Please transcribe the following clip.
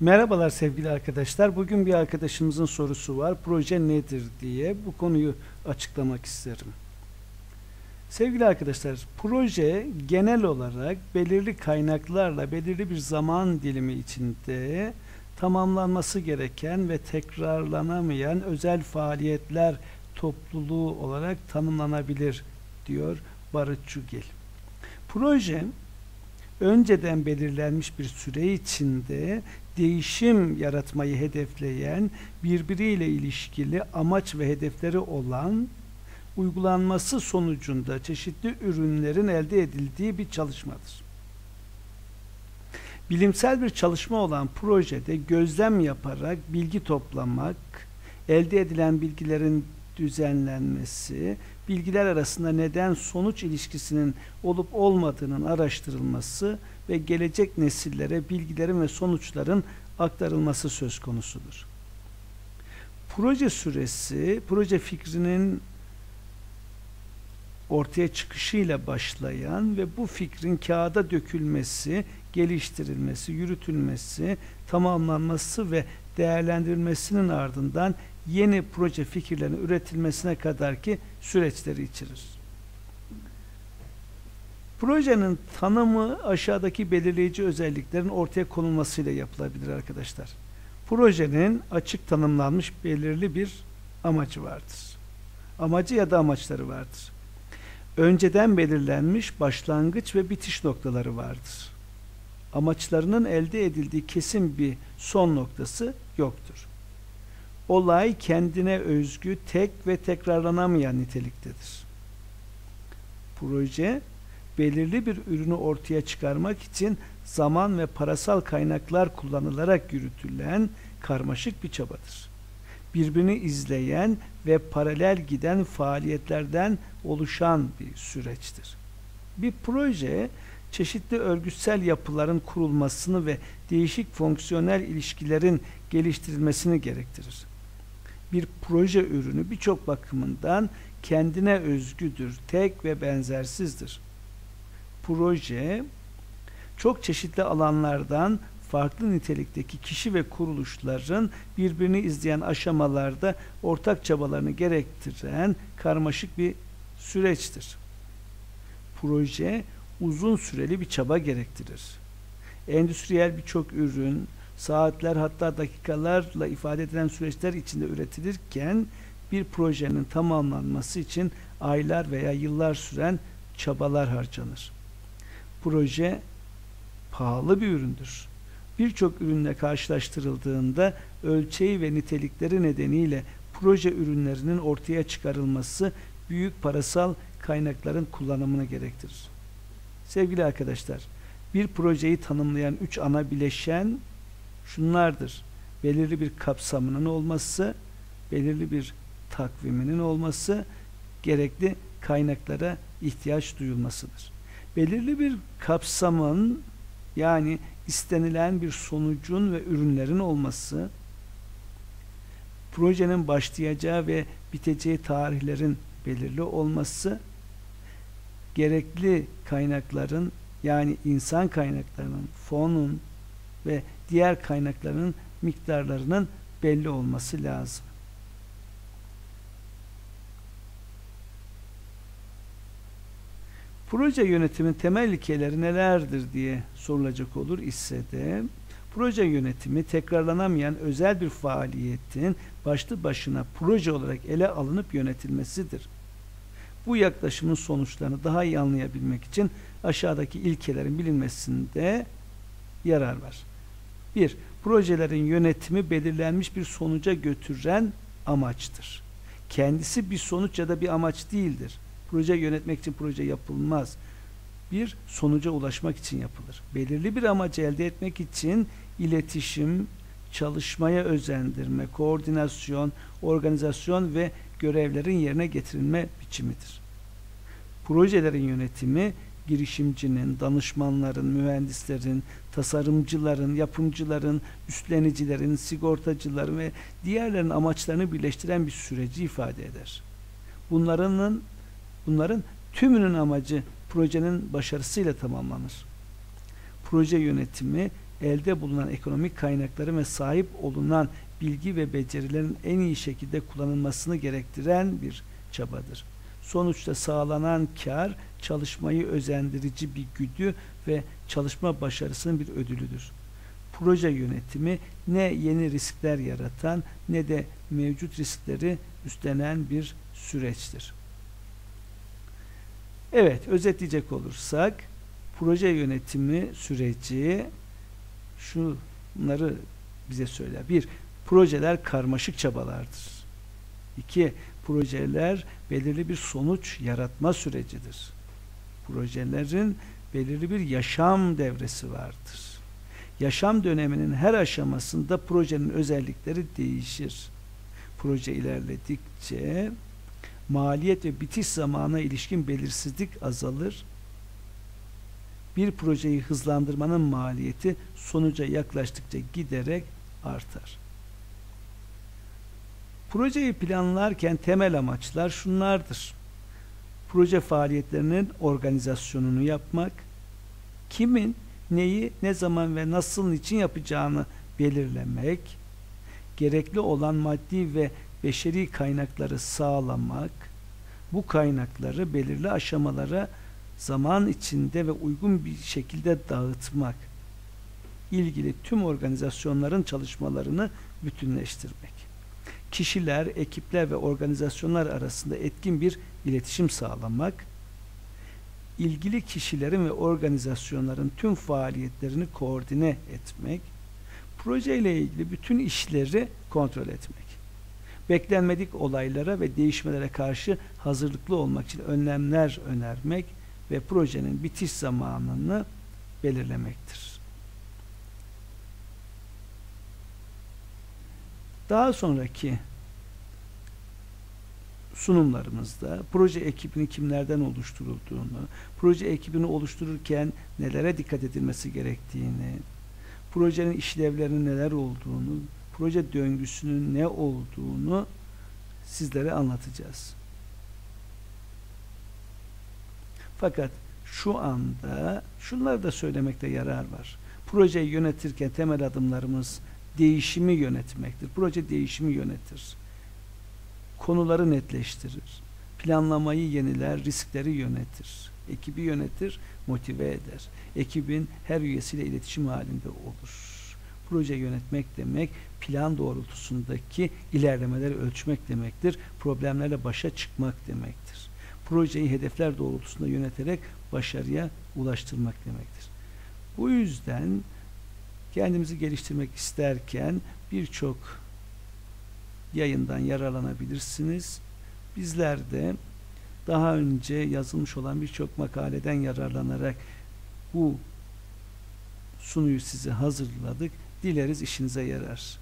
Merhabalar sevgili arkadaşlar. Bugün bir arkadaşımızın sorusu var. Proje nedir diye bu konuyu açıklamak isterim. Sevgili arkadaşlar, proje genel olarak belirli kaynaklarla belirli bir zaman dilimi içinde tamamlanması gereken ve tekrarlanamayan özel faaliyetler topluluğu olarak tanımlanabilir diyor Barış Çugil. Proje önceden belirlenmiş bir süre içinde değişim yaratmayı hedefleyen, birbiriyle ilişkili amaç ve hedefleri olan, uygulanması sonucunda çeşitli ürünlerin elde edildiği bir çalışmadır. Bilimsel bir çalışma olan projede gözlem yaparak bilgi toplamak, elde edilen bilgilerin düzenlenmesi, bilgiler arasında neden sonuç ilişkisinin olup olmadığının araştırılması ve gelecek nesillere bilgilerin ve sonuçların aktarılması söz konusudur. Proje süresi, proje fikrinin ortaya çıkışıyla başlayan ve bu fikrin kağıda dökülmesi, geliştirilmesi, yürütülmesi, tamamlanması ve değerlendirilmesinin ardından yeni proje fikirlerinin üretilmesine kadar ki süreçleri içerir. Projenin tanımı aşağıdaki belirleyici özelliklerin ortaya konulmasıyla yapılabilir arkadaşlar. Projenin açık tanımlanmış belirli bir amacı vardır. Amacı ya da amaçları vardır. Önceden belirlenmiş başlangıç ve bitiş noktaları vardır. Amaçlarının elde edildiği kesin bir son noktası yoktur. Olay kendine özgü, tek ve tekrarlanamayan niteliktedir. Proje belirli bir ürünü ortaya çıkarmak için zaman ve parasal kaynaklar kullanılarak yürütülen karmaşık bir çabadır. Birbirini izleyen ve paralel giden faaliyetlerden oluşan bir süreçtir. Bir proje çeşitli örgütsel yapıların kurulmasını ve değişik fonksiyonel ilişkilerin geliştirilmesini gerektirir. Bir proje ürünü birçok bakımından kendine özgüdür, tek ve benzersizdir proje çok çeşitli alanlardan farklı nitelikteki kişi ve kuruluşların birbirini izleyen aşamalarda ortak çabalarını gerektiren karmaşık bir süreçtir. Proje uzun süreli bir çaba gerektirir. Endüstriyel birçok ürün, saatler hatta dakikalarla ifade edilen süreçler içinde üretilirken bir projenin tamamlanması için aylar veya yıllar süren çabalar harcanır proje pahalı bir üründür. Birçok ürünle karşılaştırıldığında ölçeği ve nitelikleri nedeniyle proje ürünlerinin ortaya çıkarılması büyük parasal kaynakların kullanımını gerektirir. Sevgili arkadaşlar, bir projeyi tanımlayan üç ana bileşen şunlardır. Belirli bir kapsamının olması, belirli bir takviminin olması, gerekli kaynaklara ihtiyaç duyulmasıdır belirli bir kapsamın yani istenilen bir sonucun ve ürünlerin olması projenin başlayacağı ve biteceği tarihlerin belirli olması gerekli kaynakların yani insan kaynaklarının, fonun ve diğer kaynakların miktarlarının belli olması lazım. Proje yönetimin temel ilkeleri nelerdir diye sorulacak olur ise de proje yönetimi tekrarlanamayan özel bir faaliyetin başlı başına proje olarak ele alınıp yönetilmesidir. Bu yaklaşımın sonuçlarını daha iyi anlayabilmek için aşağıdaki ilkelerin bilinmesinde yarar var. 1. Projelerin yönetimi belirlenmiş bir sonuca götüren amaçtır. Kendisi bir sonuç ya da bir amaç değildir Proje yönetmek için proje yapılmaz. Bir sonuca ulaşmak için yapılır. Belirli bir amacı elde etmek için iletişim, çalışmaya özendirme, koordinasyon, organizasyon ve görevlerin yerine getirilme biçimidir. Projelerin yönetimi girişimcinin, danışmanların, mühendislerin, tasarımcıların, yapımcıların, üstlenicilerin, sigortacıların ve diğerlerin amaçlarını birleştiren bir süreci ifade eder. Bunların Bunların tümünün amacı projenin başarısıyla tamamlanır. Proje yönetimi elde bulunan ekonomik kaynakları ve sahip olunan bilgi ve becerilerin en iyi şekilde kullanılmasını gerektiren bir çabadır. Sonuçta sağlanan kar çalışmayı özendirici bir güdü ve çalışma başarısının bir ödülüdür. Proje yönetimi ne yeni riskler yaratan ne de mevcut riskleri üstlenen bir süreçtir. Evet, özetleyecek olursak proje yönetimi süreci şunları bize söyler. Bir, projeler karmaşık çabalardır. İki, projeler belirli bir sonuç yaratma sürecidir. Projelerin belirli bir yaşam devresi vardır. Yaşam döneminin her aşamasında projenin özellikleri değişir. Proje ilerledikçe maliyet ve bitiş zamana ilişkin belirsizlik azalır. Bir projeyi hızlandırmanın maliyeti sonuca yaklaştıkça giderek artar. Projeyi planlarken temel amaçlar şunlardır. Proje faaliyetlerinin organizasyonunu yapmak, kimin neyi, ne zaman ve nasıl için yapacağını belirlemek, gerekli olan maddi ve beşeri kaynakları sağlamak, bu kaynakları belirli aşamalara zaman içinde ve uygun bir şekilde dağıtmak, ilgili tüm organizasyonların çalışmalarını bütünleştirmek. Kişiler, ekipler ve organizasyonlar arasında etkin bir iletişim sağlamak, ilgili kişilerin ve organizasyonların tüm faaliyetlerini koordine etmek, proje ile ilgili bütün işleri kontrol etmek beklenmedik olaylara ve değişmelere karşı hazırlıklı olmak için önlemler önermek ve projenin bitiş zamanını belirlemektir. Daha sonraki sunumlarımızda proje ekibinin kimlerden oluşturulduğunu, proje ekibini oluştururken nelere dikkat edilmesi gerektiğini, projenin işlevlerinin neler olduğunu, proje döngüsünün ne olduğunu sizlere anlatacağız. Fakat şu anda şunları da söylemekte yarar var. Projeyi yönetirken temel adımlarımız değişimi yönetmektir. Proje değişimi yönetir. Konuları netleştirir. Planlamayı yeniler, riskleri yönetir. Ekibi yönetir, motive eder. Ekibin her üyesiyle iletişim halinde olur proje yönetmek demek plan doğrultusundaki ilerlemeleri ölçmek demektir. Problemlerle başa çıkmak demektir. Projeyi hedefler doğrultusunda yöneterek başarıya ulaştırmak demektir. Bu yüzden kendimizi geliştirmek isterken birçok yayından yararlanabilirsiniz. Bizler de daha önce yazılmış olan birçok makaleden yararlanarak bu sunuyu size hazırladık. Dileriz işinize yarar.